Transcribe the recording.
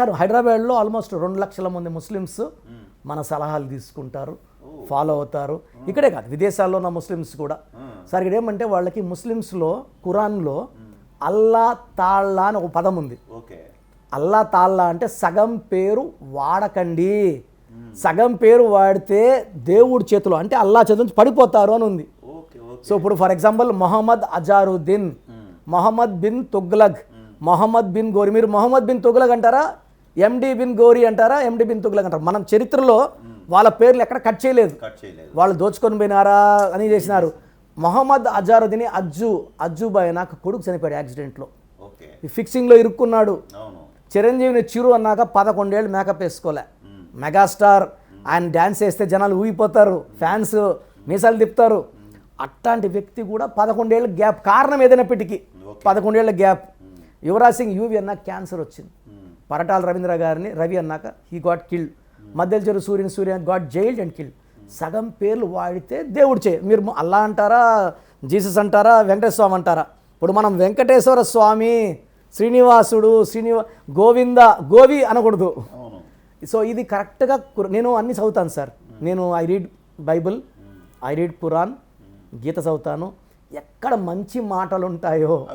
Sir హైదరాబాద్లో almost రెండు లక్షల మంది ముస్లిమ్స్ మన సలహాలు తీసుకుంటారు ఫాలో అవుతారు. ఇక్కడే కాదు విదేశాల్లో ఉన్న ముస్లిమ్స్ కూడా. సార్ ఇక్కడ ఏమంటే వాళ్ళకి ముస్లిమ్స్లో ఖురాన్లో అల్లా తాళ్ళ అని ఒక పదం ఉంది. ఓకే. అల్లా తాళ్ళ అంటే సగం పేరు వాడకండి. సగం పేరు వాడితే దేవుడి చేతిలో అంటే అల్లా చేతి నుంచి పడిపోతారు అని ఉంది. సో ఇప్పుడు ఫర్ ఎగ్జాంపుల్ మొహమ్మద్ అజారుద్దీన్ మొహమ్మద్ బిన్ తుగ్లక్ మొహమ్మద్ బిన్ గోరి. మీరు మొహమ్మద్ బిన్ తుగ్లక్ అంటారా? ఎండి బిన్ గోరి అంటారా? ఎండి బిన్ తుగ్లక్ అంటారా? మనం చరిత్రలో వాళ్ళ పేర్లు ఎక్కడ కట్ చేయలేదు. వాళ్ళు దోచుకొని పోయినారా అని చేసినారు. మొహమ్మద్ అజారుద్దీన్ అజ్జు అజ్జుబాయ్ నాకు కొడుకు చనిపోయాడు యాక్సిడెంట్లో. ఫిక్సింగ్లో ఇరుక్కున్నాడు. చిరంజీవిని చిరు అన్నాక పదకొండేళ్ళు మేకప్ వేసుకోలే. మెగాస్టార్. ఆయన డ్యాన్స్ వేస్తే జనాలు ఊగిపోతారు. ఫ్యాన్స్ మీసాలు తిప్పుతారు. అట్లాంటి వ్యక్తి కూడా పదకొండేళ్ళ గ్యాప్. కారణం ఏదైనప్పటికీ పదకొండేళ్ళ గ్యాప్. యువరాజ్ సింగ్ యూవి అన్న క్యాన్సర్ వచ్చింది. పరటాల రవీంద్ర గారిని రవి అన్నాక హీ గాట్ కిల్డ్ మధ్యలో చెరు Suryan Surya got jailed and killed సగం పేర్లు వాడితే దేవుడు చే మీరు అల్లా అంటారా జీసస్ అంటారా వెంకటేశ్వర స్వామి అంటారా? ఇప్పుడు మనం వెంకటేశ్వర స్వామి శ్రీనివాసుడు శ్రీనివా గోవింద గోవి అనకూడదు. సో ఇది కరెక్ట్గా కుర్- నేను అన్ని చదువుతాను సార్. నేను I read Bible I read Quran Gita చదువుతాను. ఎక్కడ మంచి మాటలు ఉంటాయో